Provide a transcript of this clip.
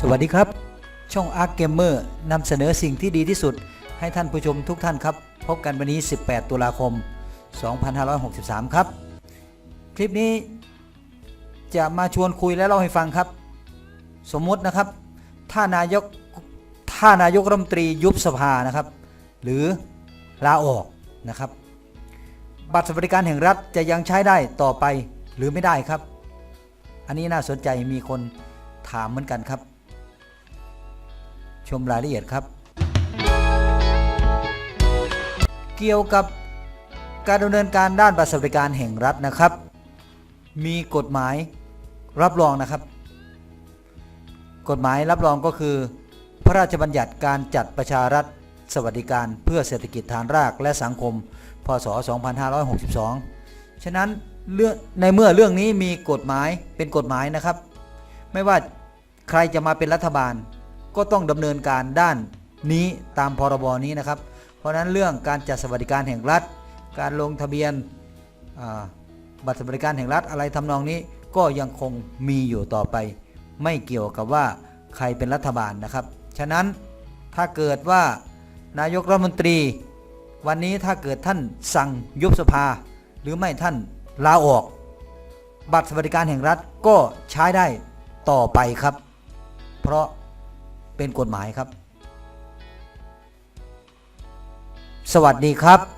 สวัสดีครับ ช่อง Arc Gamer นำเสนอสิ่งที่ดีที่สุด ให้ท่านผู้ชมทุกท่านครับ พบกันวันนี้ 18 ตุลาคม 2563 ครับ คลิปนี้จะมาชวนคุยและเล่าให้ฟังครับ สมมุตินะครับ ถ้านายกถ้านายกรัฐมนตรียุบสภานะครับ หรือลาออกนะครับ บัตรสวัสดิการแห่งรัฐจะยังใช้ได้ต่อไปหรือไม่ได้ครับ อันนี้น่าสนใจมีคนถามเหมือนกันครับ ชมรายละเอียดครับ เกี่ยวกับการดำเนินการด้านบัตรสวัสดิการแห่งรัฐนะครับ มีกฎหมายรับรองนะครับ กฎหมายรับรองก็คือ พระราชบัญญัติการจัดประชารัฐสวัสดิการเพื่อเศรษฐกิจฐานรากและสังคม พศ 2562 ฉะนั้นเรื่องในเมื่อเรื่องนี้มีกฎหมายเป็นกฎหมายนะครับ ไม่ว่าใครจะมาเป็นรัฐบาล ก็ต้องดำเนินการด้านนี้ตามพรบนี้นะครับ เพราะฉะนั้นเรื่องการจัดสวัสดิการแห่งรัฐ การลงทะเบียนบัตรสวัสดิการแห่งรัฐอะไรทำนองนี้ก็ยังคงมีอยู่ต่อไป ไม่เกี่ยวกับว่าใครเป็นรัฐบาลนะครับ ฉะนั้นถ้าเกิดว่านายกรัฐมนตรี วันนี้ถ้าเกิดท่านสั่งยุบสภา หรือไม่ท่านลาออก บัตรสวัสดิการแห่งรัฐก็ใช้ได้ต่อไปครับ เพราะ เป็นกฎหมายครับ สวัสดีครับ